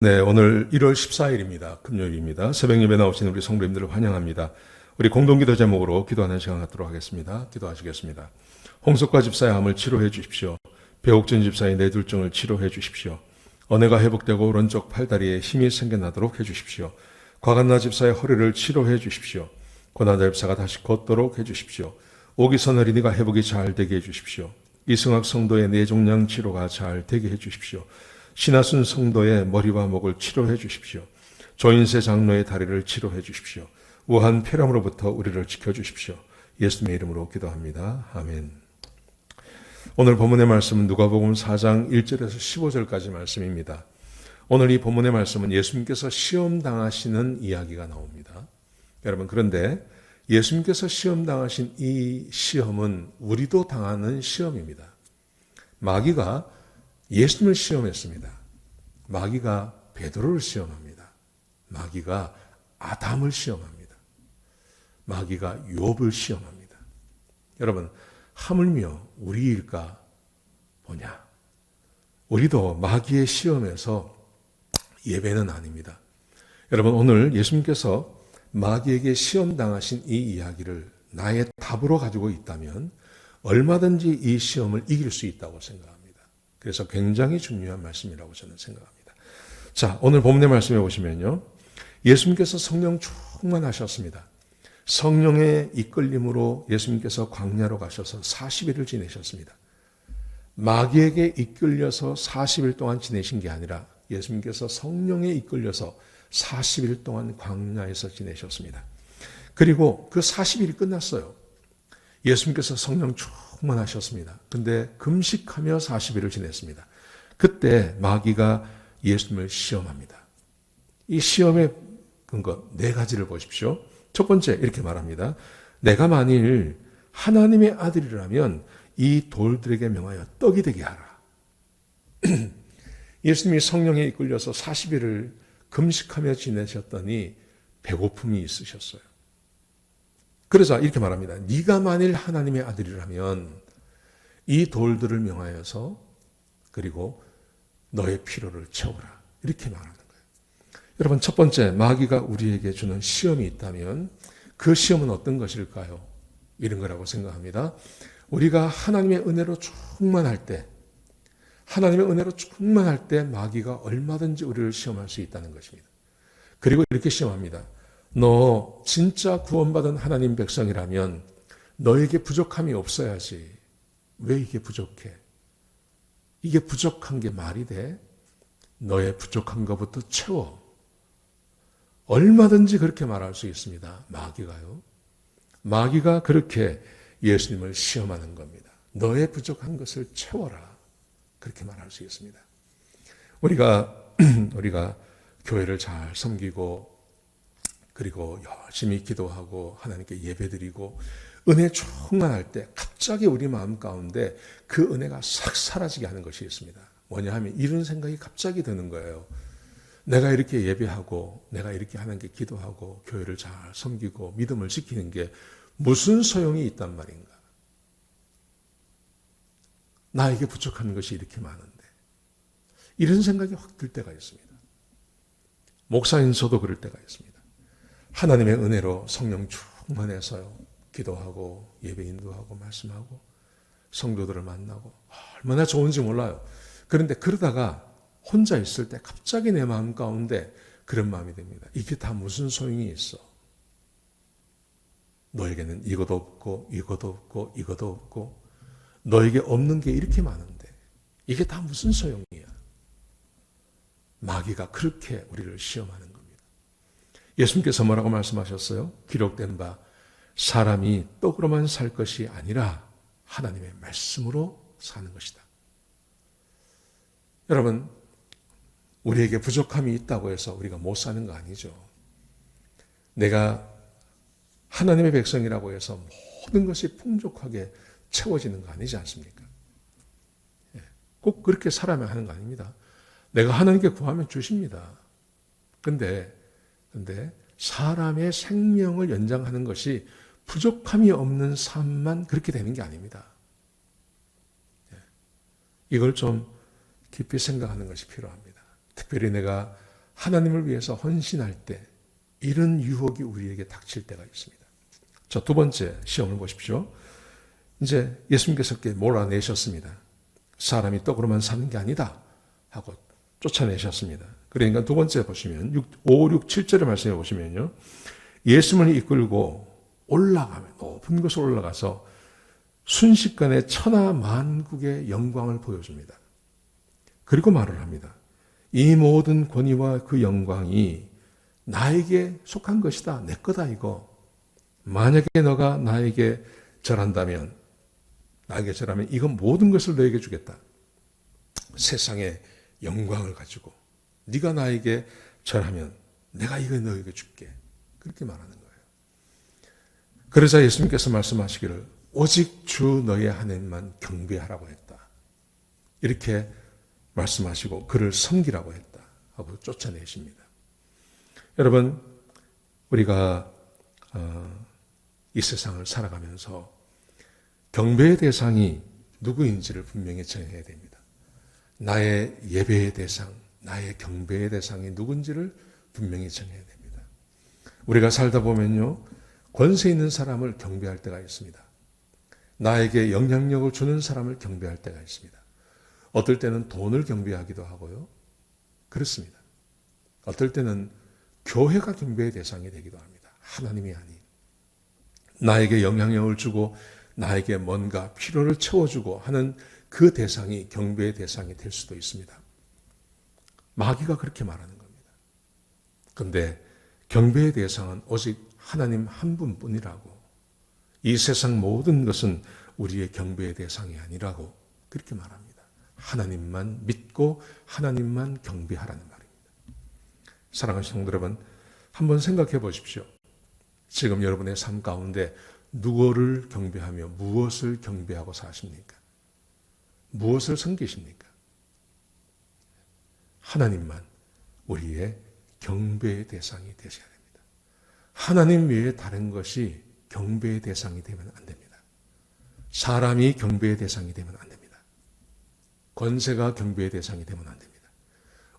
네, 오늘 1월 14일입니다. 금요일입니다. 새벽 예배 나오신 우리 성도님들을 환영합니다. 우리 공동기도 제목으로 기도하는 시간 갖도록 하겠습니다. 기도하시겠습니다. 홍석과 집사의 암을 치료해 주십시오. 배옥진 집사의 뇌둘증을 치료해 주십시오. 언해가 회복되고 오른쪽 팔다리에 힘이 생겨나도록 해 주십시오. 과간나 집사의 허리를 치료해 주십시오. 고난자 집사가 다시 걷도록 해 주십시오. 오기선 어린이가 회복이 잘 되게 해 주십시오. 이승학 성도의 뇌종양 치료가 잘 되게 해 주십시오. 신하순 성도의 머리와 목을 치료해 주십시오. 조인세 장로의 다리를 치료해 주십시오. 우한 폐렴으로부터 우리를 지켜 주십시오. 예수님의 이름으로 기도합니다. 아멘. 오늘 본문의 말씀은 누가복음 4장 1절에서 15절까지 말씀입니다. 오늘 이 본문의 말씀은 예수님께서 시험 당하시는 이야기가 나옵니다. 여러분 그런데 예수님께서 시험 당하신 이 시험은 우리도 당하는 시험입니다. 마귀가 예수님을 시험했습니다. 마귀가 베드로를 시험합니다. 마귀가 아담을 시험합니다. 마귀가 욥을 시험합니다. 여러분 하물며 우리일까 보냐? 우리도 마귀의 시험에서 예배는 아닙니다. 여러분 오늘 예수님께서 마귀에게 시험 당하신 이 이야기를 나의 답으로 가지고 있다면 얼마든지 이 시험을 이길 수 있다고 생각합니다. 그래서 굉장히 중요한 말씀이라고 저는 생각합니다. 자, 오늘 본문의 말씀에 보시면요. 예수님께서 성령 충만하셨습니다. 성령의 이끌림으로 예수님께서 광야로 가셔서 40일을 지내셨습니다. 마귀에게 이끌려서 40일 동안 지내신 게 아니라 예수님께서 성령에 이끌려서 40일 동안 광야에서 지내셨습니다. 그리고 그 40일이 끝났어요. 예수님께서 성령 충 만하셨습니다. 근데 금식하며 40일을 지냈습니다. 그때 마귀가 예수님을 시험합니다. 이 시험의 근거 네 가지를 보십시오. 첫 번째 이렇게 말합니다. 내가 만일 하나님의 아들이라면 이 돌들에게 명하여 떡이 되게 하라. 예수님이 성령에 이끌려서 40일을 금식하며 지내셨더니 배고픔이 있으셨어요. 그래서 이렇게 말합니다. 네가 만일 하나님의 아들이라면 이 돌들을 명하여서 그리고 너의 필요를 채워라. 이렇게 말하는 거예요. 여러분 첫 번째 마귀가 우리에게 주는 시험이 있다면 그 시험은 어떤 것일까요? 이런 거라고 생각합니다. 우리가 하나님의 은혜로 충만할 때 하나님의 은혜로 충만할 때 마귀가 얼마든지 우리를 시험할 수 있다는 것입니다. 그리고 이렇게 시험합니다. 너 진짜 구원받은 하나님 백성이라면 너에게 부족함이 없어야지. 왜 이게 부족해? 이게 부족한 게 말이 돼? 너의 부족한 것부터 채워. 얼마든지 그렇게 말할 수 있습니다. 마귀가요. 마귀가 그렇게 예수님을 시험하는 겁니다. 너의 부족한 것을 채워라. 그렇게 말할 수 있습니다. 우리가, 우리가 교회를 잘 섬기고 그리고 열심히 기도하고 하나님께 예배드리고 은혜 충만할 때 갑자기 우리 마음 가운데 그 은혜가 싹 사라지게 하는 것이 있습니다. 뭐냐 하면 이런 생각이 갑자기 드는 거예요. 내가 이렇게 예배하고 내가 이렇게 하나님께 기도하고 교회를 잘 섬기고 믿음을 지키는 게 무슨 소용이 있단 말인가? 나에게 부족한 것이 이렇게 많은데 이런 생각이 확 들 때가 있습니다. 목사인 저도 그럴 때가 있습니다. 하나님의 은혜로 성령 충만해서요. 기도하고 예배 인도하고 말씀하고 성도들을 만나고 얼마나 좋은지 몰라요. 그런데 그러다가 혼자 있을 때 갑자기 내 마음 가운데 그런 마음이 듭니다. 이게 다 무슨 소용이 있어? 너에게는 이것도 없고 이것도 없고 이것도 없고 너에게 없는 게 이렇게 많은데 이게 다 무슨 소용이야? 마귀가 그렇게 우리를 시험하는 예수님께서 뭐라고 말씀하셨어요? 기록된 바 사람이 떡으로만 살 것이 아니라 하나님의 말씀으로 사는 것이다. 여러분, 우리에게 부족함이 있다고 해서 우리가 못 사는 거 아니죠. 내가 하나님의 백성이라고 해서 모든 것이 풍족하게 채워지는 거 아니지 않습니까? 예, 꼭 그렇게 살아야 하는 거 아닙니다. 내가 하나님께 구하면 주십니다. 근데 근데 사람의 생명을 연장하는 것이 부족함이 없는 삶만 그렇게 되는 게 아닙니다. 예. 이걸 좀 깊이 생각하는 것이 필요합니다. 특별히 내가 하나님을 위해서 헌신할 때 이런 유혹이 우리에게 닥칠 때가 있습니다. 자, 두 번째 시험을 보십시오. 이제 예수님께서 몰아내셨습니다. 사람이 떡으로만 사는 게 아니다 하고 쫓아내셨습니다. 그러니까 두 번째 보시면 6, 5, 6, 7절의 말씀에 보시면요. 예수님을 이끌고 올라가면 높은 곳으로 올라가서 순식간에 천하 만국의 영광을 보여줍니다. 그리고 말을 합니다. 이 모든 권위와 그 영광이 나에게 속한 것이다. 내 거다 이거. 만약에 너가 나에게 절한다면 나에게 절하면 이건 모든 것을 너에게 주겠다. 세상의 영광을 가지고 네가 나에게 절하면 내가 이거 너에게 줄게. 그렇게 말하는 거예요. 그러자 예수님께서 말씀하시기를 오직 주 너의 하나님만 경배하라고 했다. 이렇게 말씀하시고 그를 섬기라고 했다. 하고 쫓아내십니다. 여러분, 우리가 어, 이 세상을 살아가면서 경배의 대상이 누구인지를 분명히 정해야 됩니다. 나의 예배의 대상, 나의 경배의 대상이 누군지를 분명히 정해야 됩니다. 우리가 살다 보면요, 권세 있는 사람을 경배할 때가 있습니다. 나에게 영향력을 주는 사람을 경배할 때가 있습니다. 어떨 때는 돈을 경배하기도 하고요. 그렇습니다. 어떨 때는 교회가 경배의 대상이 되기도 합니다. 하나님이 아닌. 나에게 영향력을 주고 나에게 뭔가 필요를 채워주고 하는 그 대상이 경배의 대상이 될 수도 있습니다. 마귀가 그렇게 말하는 겁니다. 그런데 경배의 대상은 오직 하나님 한 분뿐이라고 이 세상 모든 것은 우리의 경배의 대상이 아니라고 그렇게 말합니다. 하나님만 믿고 하나님만 경배하라는 말입니다. 사랑하는 성도 여러분, 한번 생각해 보십시오. 지금 여러분의 삶 가운데 누구를 경배하며 무엇을 경배하고 사십니까? 무엇을 섬기십니까? 하나님만 우리의 경배의 대상이 되셔야 됩니다. 하나님 외에 다른 것이 경배의 대상이 되면 안 됩니다. 사람이 경배의 대상이 되면 안 됩니다. 권세가 경배의 대상이 되면 안 됩니다.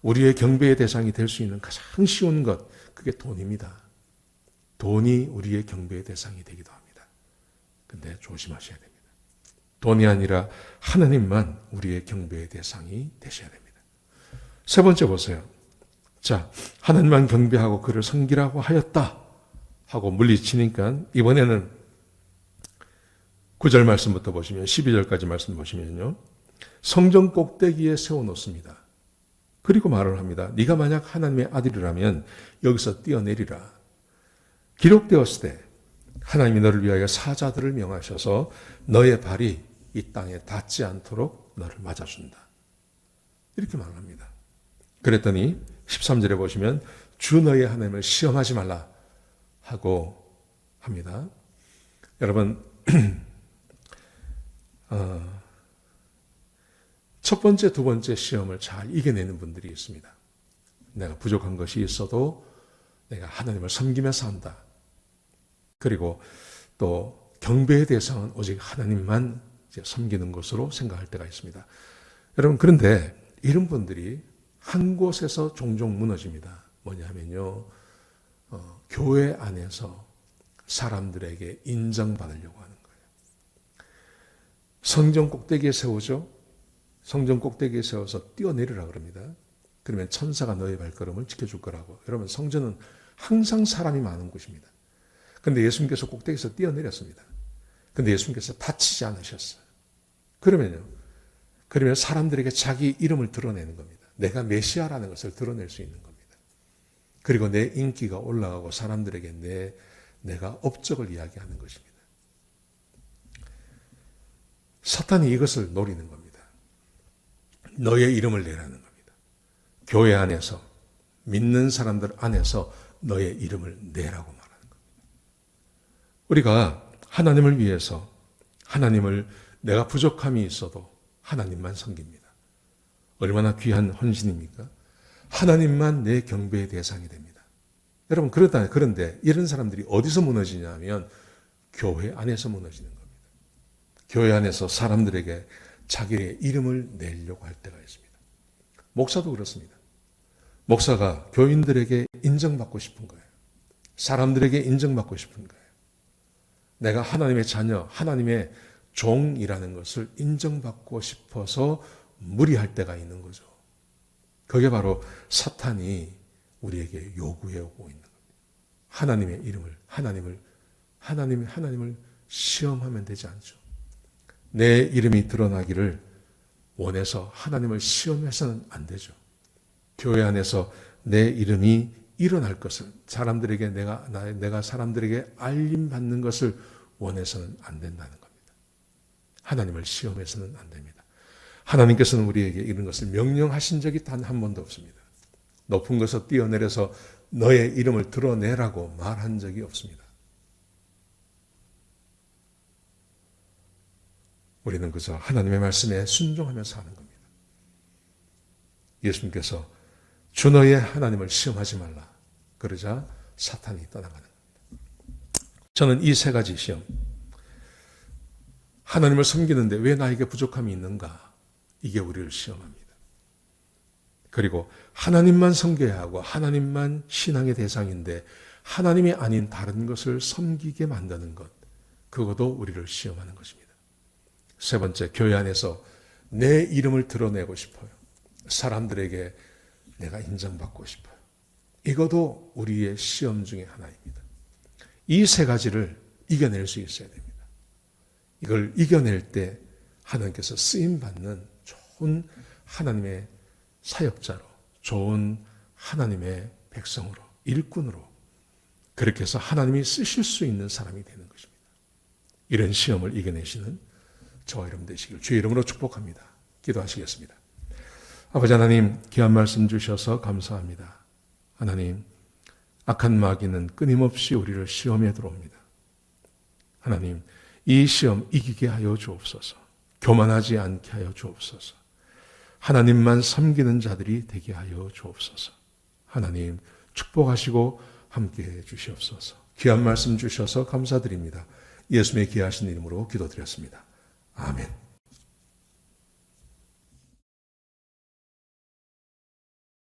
우리의 경배의 대상이 될 수 있는 가장 쉬운 것, 그게 돈입니다. 돈이 우리의 경배의 대상이 되기도 합니다. 근데 조심하셔야 됩니다. 돈이 아니라 하나님만 우리의 경배의 대상이 되셔야 됩니다. 세 번째 보세요. 자, 하나님만 경배하고 그를 섬기라고 하였다. 하고 물리치니까 이번에는 9절 말씀부터 보시면 12절까지 말씀 보시면요. 성전 꼭대기에 세워 놓습니다. 그리고 말을 합니다. 네가 만약 하나님의 아들이라면 여기서 뛰어내리라. 기록되었을 때 하나님이 너를 위하여 사자들을 명하셔서 너의 발이 이 땅에 닿지 않도록 너를 맞아준다. 이렇게 말합니다. 그랬더니 13절에 보시면 주 너의 하나님을 시험하지 말라. 하고 합니다. 여러분, 어, 첫 번째, 두 번째 시험을 잘 이겨내는 분들이 있습니다. 내가 부족한 것이 있어도 내가 하나님을 섬기며 산다. 그리고 또 경배의 대상은 오직 하나님만 섬기는 것으로 생각할 때가 있습니다. 여러분, 그런데 이런 분들이 한 곳에서 종종 무너집니다. 뭐냐면요. 어, 교회 안에서 사람들에게 인정받으려고 하는 거예요. 성전 꼭대기에 세우죠. 성전 꼭대기에 세워서 뛰어내리라 그럽니다. 그러면 천사가 너의 발걸음을 지켜줄 거라고. 여러분 성전은 항상 사람이 많은 곳입니다. 근데 예수님께서 꼭대기에서 뛰어내렸습니다. 근데 예수님께서 다치지 않으셨어요. 그러면요. 그러면 사람들에게 자기 이름을 드러내는 겁니다. 내가 메시아라는 것을 드러낼 수 있는 겁니다. 그리고 내 인기가 올라가고 사람들에게 내, 내가 업적을 이야기하는 것입니다. 사탄이 이것을 노리는 겁니다. 너의 이름을 내라는 겁니다. 교회 안에서, 믿는 사람들 안에서 너의 이름을 내라고 말하는 겁니다. 우리가 하나님을 위해서, 하나님을 내가 부족함이 있어도 하나님만 섬깁니다. 얼마나 귀한 헌신입니까? 하나님만 내 경배의 대상이 됩니다. 여러분, 그렇다, 그런데 이런 사람들이 어디서 무너지냐면 교회 안에서 무너지는 겁니다. 교회 안에서 사람들에게 자기의 이름을 내려고 할 때가 있습니다. 목사도 그렇습니다. 목사가 교인들에게 인정받고 싶은 거예요. 사람들에게 인정받고 싶은 거예요. 내가 하나님의 자녀, 하나님의 종이라는 것을 인정받고 싶어서 무리할 때가 있는 거죠. 그게 바로 사탄이 우리에게 요구해 오고 있는 겁니다. 하나님의 이름을, 하나님을, 하나님의, 하나님을 시험하면 되지 않죠. 내 이름이 드러나기를 원해서 하나님을 시험해서는 안 되죠. 교회 안에서 내 이름이 일어날 것을 사람들에게 내가 나- 내가 사람들에게 알림 받는 것을 원해서는 안 된다는 겁니다. 하나님을 시험해서는 안 됩니다. 하나님께서는 우리에게 이런 것을 명령하신 적이 단 한 번도 없습니다. 높은 것을 뛰어내려서 너의 이름을 드러내라고 말한 적이 없습니다. 우리는 그저 하나님의 말씀에 순종하며 사는 겁니다. 예수님께서 주 너의 하나님을 시험하지 말라. 그러자 사탄이 떠나가는 겁니다. 저는 이 세 가지 시험, 하나님을 섬기는데 왜 나에게 부족함이 있는가? 이게 우리를 시험합니다. 그리고 하나님만 섬겨야 하고 하나님만 신앙의 대상인데 하나님이 아닌 다른 것을 섬기게 만드는 것, 그것도 우리를 시험하는 것입니다. 세 번째, 교회 안에서 내 이름을 드러내고 싶어요. 사람들에게 내가 인정받고 싶어요. 이것도 우리의 시험 중에 하나입니다. 이 세 가지를 이겨낼 수 있어야 됩니다. 이걸 이겨낼 때 하나님께서 쓰임 받는 좋은 하나님의 사역자로, 좋은 하나님의 백성으로, 일꾼으로 그렇게 해서 하나님이 쓰실 수 있는 사람이 되는 것입니다. 이런 시험을 이겨내시는 저와 여러분 되시길 주의 이름으로 축복합니다. 기도하시겠습니다. 아버지 하나님, 귀한 말씀 주셔서 감사합니다. 하나님, 악한 마귀는 끊임없이 우리를 시험에 들어옵니다. 하나님, 이 시험 이기게 하여 주옵소서. 교만하지 않게 하여 주옵소서. 하나님만 섬기는 자들이 되게 하여 주옵소서. 하나님, 축복하시고 함께 해 주시옵소서. 귀한 말씀 주셔서 감사드립니다. 예수님의 귀하신 이름으로 기도드렸습니다. 아멘.